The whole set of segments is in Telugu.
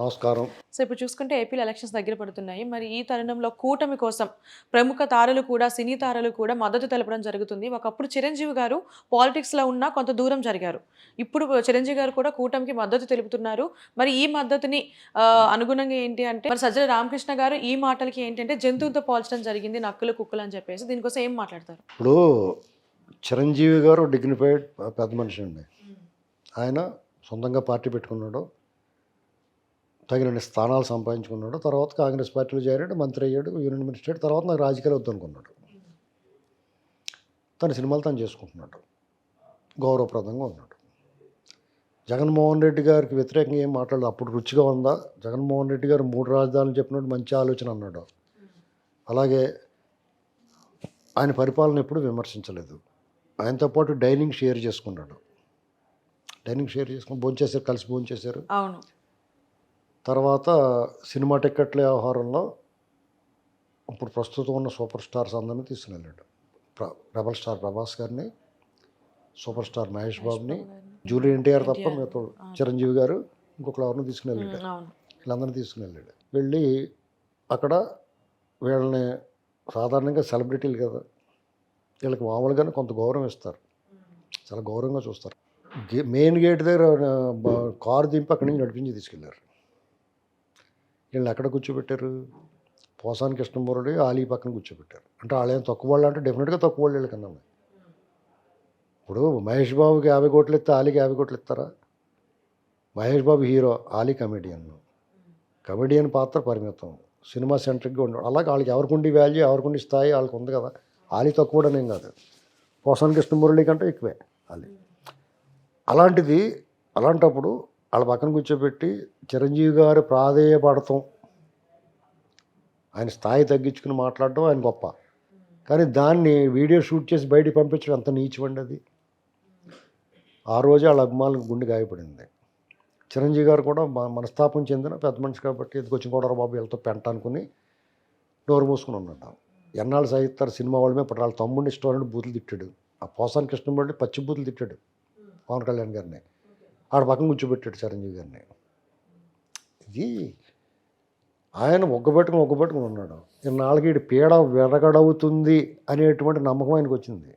నమస్కారం. సో ఇప్పుడు చూసుకుంటే ఏపీలో ఎలక్షన్స్ దగ్గర పడుతున్నాయి. మరి ఈ తరుణంలో కూటమి కోసం ప్రముఖ తారలు కూడా సినీ తారలు కూడా మద్దతు తెలపడం జరుగుతుంది. ఒకప్పుడు చిరంజీవి గారు పాలిటిక్స్లో ఉన్న కొంత దూరం జరిగారు. ఇప్పుడు చిరంజీవి గారు కూడా కూటమికి మద్దతు తెలుపుతున్నారు. మరి ఈ మద్దతుని అనుగుణంగా ఏంటి అంటే మరి సజ్జల రామకృష్ణ గారు ఈ మాటలకి ఏంటంటే జంతువులతో పోల్చడం జరిగింది నక్కులు కుక్కలు అని చెప్పేసి. దీనికోసం ఏం మాట్లాడతారు? ఇప్పుడు చిరంజీవి గారు డిగ్నిఫైడ్ పెద్ద మనిషి అండి. ఆయన సొంతంగా పార్టీ పెట్టుకున్నాడు. తగినన్ని స్థానాలు సంపాదించుకున్నాడు. తర్వాత కాంగ్రెస్ పార్టీలో చేరాడు మంత్రి అయ్యాడు యూనియన్ మినిస్టర్ తర్వాత నాకు రాజకీయాలు వద్దనుకున్నాడు. తన సినిమాలు తను చేసుకుంటున్నాడు. గౌరవప్రదంగా ఉన్నాడు. జగన్మోహన్ రెడ్డి గారికి వ్యతిరేకంగా ఏం మాట్లాడదు అప్పుడు రుచిగా ఉందా? జగన్మోహన్ రెడ్డి గారు మూడు రాజధానులు చెప్పినట్టు మంచి ఆలోచన అన్నాడు. అలాగే ఆయన పరిపాలన ఎప్పుడు విమర్శించలేదు. ఆయనతో పాటు డైనింగ్ షేర్ చేసుకున్నాడు. డైనింగ్ షేర్ చేసుకుని భోంచేశారు కలిసి భోంచేశారు. అవును. తర్వాత సినిమా టిక్కెట్ల వ్యవహారంలో ఇప్పుడు ప్రస్తుతం ఉన్న సూపర్ స్టార్స్ అందరినీ తీసుకుని వెళ్ళాడు ప్ర- రెబల్ స్టార్ ప్రభాస్ గారిని సూపర్ స్టార్ మహేష్ బాబుని జూనియర్ ఎన్టీఆర్ తప్ప మిగతా చిరంజీవి గారు ఇంకొకరు ఎవరిని తీసుకుని వెళ్ళాడు వీళ్ళందరినీ తీసుకుని వెళ్ళాడు వెళ్ళి అక్కడ వీళ్ళని సాధారణంగా సెలబ్రిటీలు కదా వీళ్ళకి మామూలుగానే కొంత గౌరవం ఇస్తారు. చాలా గౌరవంగా చూస్తారు. గే మెయిన్ గేట్ దగ్గర కారు దింపి అక్కడి నుంచి నడిపించి తీసుకెళ్ళారు. వీళ్ళని ఎక్కడ కూర్చోబెట్టారు? పోసాని కృష్ణమూరుడు ఆలీ పక్కన కూర్చోబెట్టారు. అంటే వాళ్ళేం తక్కువ వాళ్ళు అంటే డెఫినెట్గా తక్కువ వాళ్ళు వీళ్ళకన్నా ఇప్పుడు మహేష్ బాబుకి యాభై కోట్లు ఇస్తే ఆలీకి యాభై కోట్లు ఇస్తారా? Mahesh Babu hero Ali comedian comedian పాత్ర పరిమితం. సినిమా సెంట్రిక్గా ఉండడు. అలాగే వాళ్ళకి ఎవరికి ఉండి వాల్యూ ఎవరికి ఉండి స్థాయి వాళ్ళకి ఉంది కదా. ఆలీ తక్కువ నేను కాదు. పోసాని కృష్ణమురళి కంటే ఎక్కువే ఆలీ. అలాంటిది అలాంటప్పుడు వాళ్ళ పక్కన కూర్చోబెట్టి చిరంజీవి గారు ప్రాధేయపడతాం ఆయన స్థాయి తగ్గించుకుని మాట్లాడటం ఆయన గొప్ప. కానీ దాన్ని వీడియో షూట్ చేసి బయటికి పంపించడం అంత నీచమండి అది. ఆ రోజే వాళ్ళ అభిమానులకు గుండె గాయపడింది. చిరంజీవి గారు కూడా మనస్తాపం చెందిన పెద్ద మనిషి కాబట్టి ఎదుకొచ్చి కూడా బాబు వీళ్ళతో పెంట అనుకుని నోరు మూసుకుని ఉన్నాడు. ఎన్నాళ్ళు సాగిస్తారు సినిమా వాళ్ళ మీద ఇప్పుడు వాళ్ళ తమ్ముడిని ఇష్టం బూతులు తిట్టాడు. ఆ పోసాని కృష్ణమురళి పచ్చి బూతులు తిట్టాడు. పవన్ కళ్యాణ్ గారిని. ఆడ పక్కన కూర్చోబెట్టాడు చిరంజీవి గారిని. ఇది ఆయన ఒగ్గబెట్టుకుని ఒగ్గబెట్టుకుని ఉన్నాడు. నాలుగేడు పీడ విరగడవుతుంది అనేటువంటి నమ్మకం ఆయనకు వచ్చింది.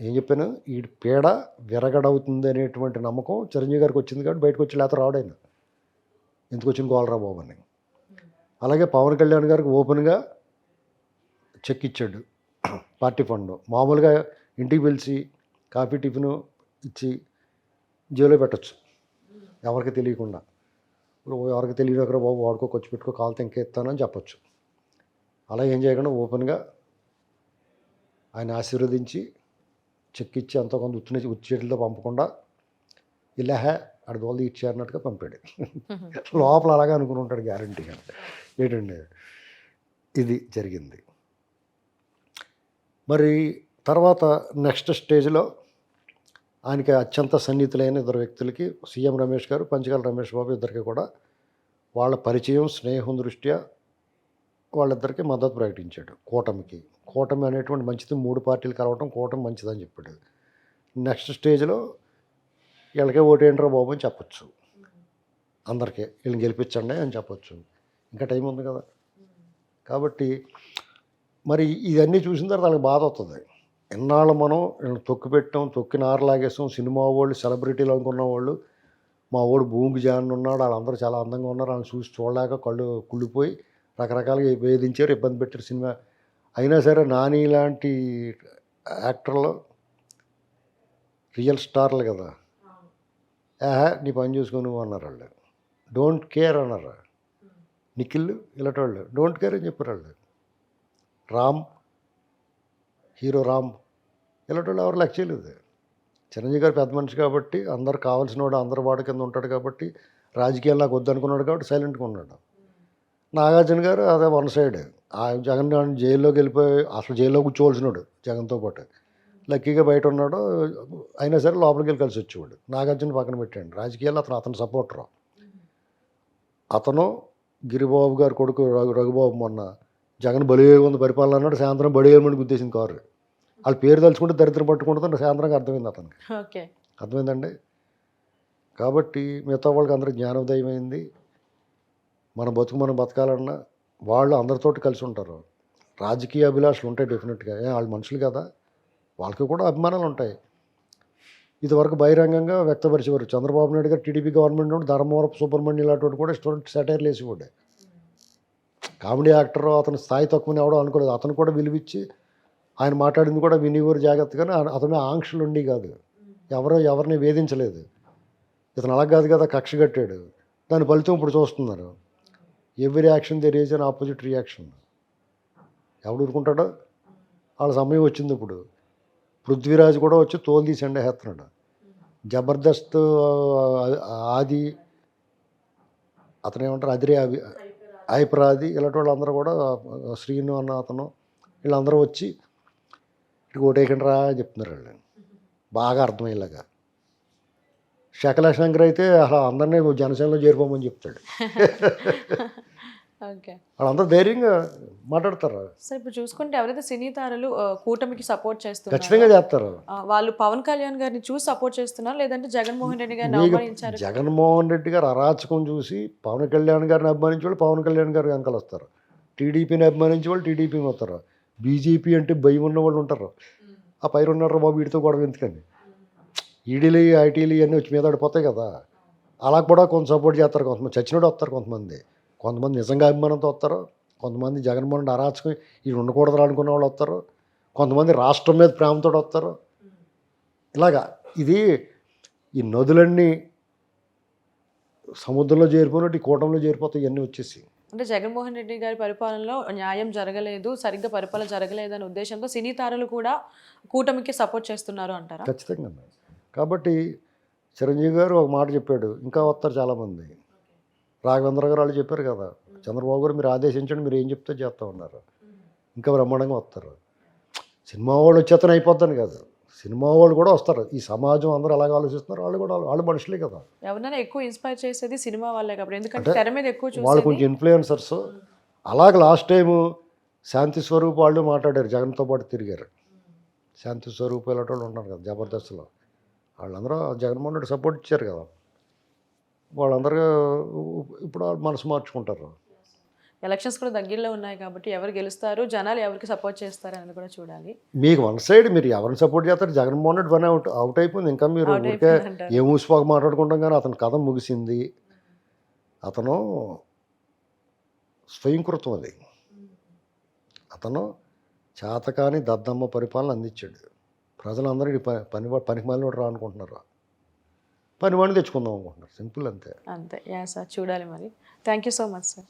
ఏం చెప్పాను? ఈ పీడ విరగడవుతుంది అనేటువంటి నమ్మకం చిరంజీవి గారికి వచ్చింది కాబట్టి బయటకు వచ్చి లేత రావడాయన ఎందుకు వచ్చింది గోలరా బాబు అని. అలాగే పవన్ కళ్యాణ్ గారికి ఓపెన్గా చెక్ ఇచ్చాడు. Party fund. మామూలుగా ఇంటికి పిలిచి కాఫీ టిఫిన్ ఇచ్చి జేబులో పెట్టచ్చు. ఎవరికి తెలియకుండా. ఇప్పుడు ఎవరికి తెలియదు బాబు వాడుకో ఖర్చు పెట్టుకో కాలుతో ఇంకా ఇస్తానని చెప్పొచ్చు. అలా ఏం చేయకుండా ఓపెన్గా ఆయన ఆశీర్వదించి చెక్ ఇచ్చి అంత కొంత ఉత్తిన ఉచ్చేతులతో పంపకుండా ఇలా హే అక్కడ ఇచ్చారన్నట్టుగా పంపాడు. లోపల అలాగే అనుకుని ఉంటాడు గ్యారంటీగా ఏంటండి? ఇది జరిగింది. మరి తర్వాత నెక్స్ట్ స్టేజ్లో ఆయనకి అత్యంత సన్నిహితులైన ఇద్దరు వ్యక్తులకి సీఎం రమేష్ గారు పంచగల రమేష్ బాబు ఇద్దరికి కూడా వాళ్ళ పరిచయం స్నేహం దృష్ట్యా వాళ్ళిద్దరికి మద్దతు ప్రకటించాడు కూటమికి. కూటమి అనేటువంటి మంచిది మూడు పార్టీలు కలవటం కూటమి మంచిదని చెప్పాడు. నెక్స్ట్ స్టేజ్లో వీళ్ళకే ఓటేంట్రా బాబు అని చెప్పచ్చు. అందరికీ వీళ్ళని గెలిపించండి అని చెప్పచ్చు. ఇంకా టైం ఉంది కదా. కాబట్టి మరి ఇవన్నీ చూసిన తర్వాత వాళ్ళకి బాధ వస్తుంది ఎన్నాళ్ళు మనం వీళ్ళని తొక్కి పెట్టాం తొక్కి నారలాగేసాం సినిమా వాళ్ళు సెలబ్రిటీలు అనుకున్న వాళ్ళు మా వాడు భూమికి జాన్ ఉన్నాడు వాళ్ళందరూ చాలా అందంగా ఉన్నారు వాళ్ళని చూసి చూడలేక కళ్ళు కుళ్ళిపోయి రకరకాలుగా వేధించారు ఇబ్బంది పెట్టారు సినిమా. అయినా సరే నాని లాంటి యాక్టర్లు రియల్ స్టార్లు కదా. ఆహా నీ పని చూసుకొని అన్నారు వాళ్ళు. డోంట్ కేర్ అన్నారు. నిఖిల్ ఇలాంటి వాళ్ళు. డోంట్ కేర్ అని చెప్పారు వాళ్ళు. రామ్ హీరో రామ్. ఇలాంటి వాళ్ళు ఎవరు లెక్క చేయలేదు. చిరంజీవి గారు పెద్ద మనిషి కాబట్టి అందరు కావాల్సిన వాడు అందరు వాడి కింద ఉంటాడు కాబట్టి రాజకీయాలు నాకు వద్దనుకున్నాడు కాబట్టి సైలెంట్గా ఉన్నాడు. నాగార్జున గారు అదే వన్ సైడ్. ఆ జగన్ జైల్లోకి వెళ్ళిపోయి అసలు జైల్లో కూర్చోవలసినాడు జగన్తో పాటు. లక్కీగా బయట ఉన్నాడు అయినా సరే లోపలికి వెళ్ళి కలిసి వచ్చేవాడు. నాగార్జున పక్కన పెట్టాడు. రాజకీయాల్లో అతను అతను సపోర్టర్. అతను గిరిబాబు గారు కొడుకు రఘు రఘుబాబు మొన్న జగన్ బలి ఉంది పరిపాలన అన్నాడు సాయంత్రం ఏమని గుద్దేసింది కారు. వాళ్ళ పేరు తలుచుకుంటే దరిద్రం పట్టుకుంటుంటే సాయంత్రంగా అర్థమైంది అతనికి. ఓకే. అర్థమైందండి? కాబట్టి మిగతా వాళ్ళకి అందరికి జ్ఞానోదయం అయింది. మన బతుకు మనం బతకాలన్నా వాళ్ళు అందరితోటి కలిసి ఉంటారు. రాజకీయ అభిలాషలు ఉంటాయి డెఫినెట్గా. ఏ వాళ్ళు మనుషులు కదా. వాళ్ళకి కూడా అభిమానాలు ఉంటాయి. ఇదివరకు బహిరంగంగా వ్యక్తపరిచేవారు. చంద్రబాబు నాయుడు గారు టీడీపీ గవర్నమెంట్ ధర్మవరపు సుబ్రహ్మణ్యం ఇలాంటి కూడా స్టూడెంట్ సెటైర్లు వేసేవాడే. కామెడీ యాక్టర్ అతని స్థాయి తక్కువని ఎవడో అనుకోలేదు. అతను కూడా విలువిచ్చి ఆయన మాట్లాడింది కూడా వినివారు జాగ్రత్తగానే అతని ఆంక్షలు ఉండి కాదు. ఎవరో ఎవరిని వేధించలేదు. ఇతను అలా కాదు కదా కక్ష కట్టాడు. దాని ఫలితం ఇప్పుడు చూస్తున్నారు. Every action there reason opposite reaction. ఎవడు ఊరుకుంటాడో? వాళ్ళ సమయం వచ్చింది ఇప్పుడు. పృథ్వీరాజ్ కూడా వచ్చి తోలు తీసి ఎండేస్తున్నాడు జబర్దస్త్ ఆది అతనేమంటారు అదిరే అవి ఐప్రాది ఇలాంటి వాళ్ళందరూ కూడా శ్రీను అన్న అతను వీళ్ళందరూ వచ్చి ఇటు ఓటేకండి రా అని చెప్తున్నారు వాళ్ళు. బాగా అర్థమయ్యేలాగా. శకల శంకర్ అయితే అసలు అందరినీ జనసేనలో చేరిపోమని చెప్తాడు. వాళ్ళందరూ ధైర్యంగా మాట్లాడతారు. సార్ ఇప్పుడు చూసుకుంటే ఎవరైతే సినీ తారలు కూటమికి సపోర్ట్ చేస్తున్నారు ఖచ్చితంగా చేస్తారు. వాళ్ళు పవన్ కళ్యాణ్ గారిని చూసి సపోర్ట్ చేస్తున్నారు? లేదంటే జగన్మోహన్ రెడ్డి గారిని జగన్మోహన్ రెడ్డి గారు అరాచకం చూసి పవన్ కళ్యాణ్ గారిని అభిమానించే వాళ్ళు పవన్ కళ్యాణ్ గారు వెనకాల వస్తారు. టీడీపీని అభిమానించే వాళ్ళు టీడీపీని వస్తారు. బీజేపీ అంటే భయం ఉన్న వాళ్ళు ఉంటారు. ఆ పైరు ఉన్నారు బాబు వీడితో గొడవ ఎందుకని? ఈడీలు ఐటీలు ఇవన్నీ వచ్చి మీద పడిపోతాయి కదా. అలా కూడా కొంత సపోర్ట్ చేస్తారు కొంతమంది. చచ్చినోడు వస్తారు కొంతమంది. కొంతమంది నిజంగా అభిమానంతో వస్తారు. కొంతమంది జగన్మోహన్ రెడ్డి అరాచకం ఇది ఉండకూడదు అనుకున్న వాళ్ళు వస్తారు. కొంతమంది రాష్ట్రం మీద ప్రేమతో వస్తారు. ఇలాగా ఇది ఈ నదులన్నీ సముద్రంలో చేరిపోయినట్టు ఈ కూటంలో చేరిపోతాయి ఇవన్నీ వచ్చేసి. అంటే జగన్మోహన్ రెడ్డి గారి పరిపాలనలో న్యాయం జరగలేదు సరిగ్గా పరిపాలన జరగలేదు అనే ఉద్దేశంతో సినీ తారలు కూడా కూటమికి సపోర్ట్ చేస్తున్నారు అంటారా? ఖచ్చితంగా కాబట్టి చిరంజీవి గారు ఒక మాట చెప్పాడు ఇంకా వస్తారు చాలామంది. రాఘవేంద్ర గారు వాళ్ళు చెప్పారు కదా చంద్రబాబు గారు మీరు ఆదేశించండి మీరు ఏం చెప్తే చేస్తా ఉన్నారు. ఇంకా బ్రహ్మాండంగా వస్తారు. సినిమా వాళ్ళు వచ్చేతను అయిపోతాను కాదు. సినిమా వాళ్ళు కూడా వస్తారు. ఈ సమాజం అందరూ అలాగే ఆలోచిస్తున్నారు వాళ్ళు కూడా వాళ్ళు మనుషులే కదా. ఎవరినైనా ఎక్కువ ఇన్స్పైర్ చేసేది సినిమా వాళ్ళే కాబట్టి. ఎందుకంటే తెర మీద ఎక్కువ వాళ్ళు కొంచెం ఇన్ఫ్లుయెన్సర్స్ అలాగే లాస్ట్ టైం శాంతి స్వరూప్ వాళ్ళు మాట్లాడారు జగన్తో పాటు తిరిగారు. శాంతి స్వరూప్ ఇలాంటి వాళ్ళు ఉన్నారు కదా జబర్దస్త్లో. వాళ్ళందరూ జగన్మోహన్ రెడ్డి సపోర్ట్ ఇచ్చారు కదా. వాళ్ళందరూ ఇప్పుడు మనసు మార్చుకుంటారు. ఎలక్షన్స్ కూడా దగ్గరలో ఉన్నాయి కాబట్టి ఎవరు గెలుస్తారు జనాలు ఎవరికి సపోర్ట్ చేస్తారు అనేది కూడా చూడాలి. మీకు వన్ సైడ్ మీరు ఎవరిని సపోర్ట్ చేస్తారు? జగన్మోహన్ రెడ్డి పని అవుట్ అవుట్ అయిపోయింది. ఇంకా మీరు ఊరికే. ఏ ఊసిపోక మాట్లాడుకుంటాం కానీ అతని కథ ముగిసింది. అతను స్వయంకృతం అది. అతను చేతకాని దద్దమ్మ పరిపాలన అందించాడు. ప్రజలందరికీ ప పని పనికి మాలిన రా అనుకుంటున్నారు. పని వాడిని తెచ్చుకుందాం అనుకుంటున్నారు. సింపుల్ అంతే. అంతే. యా సార్ చూడాలి మరి. Thank you so much sir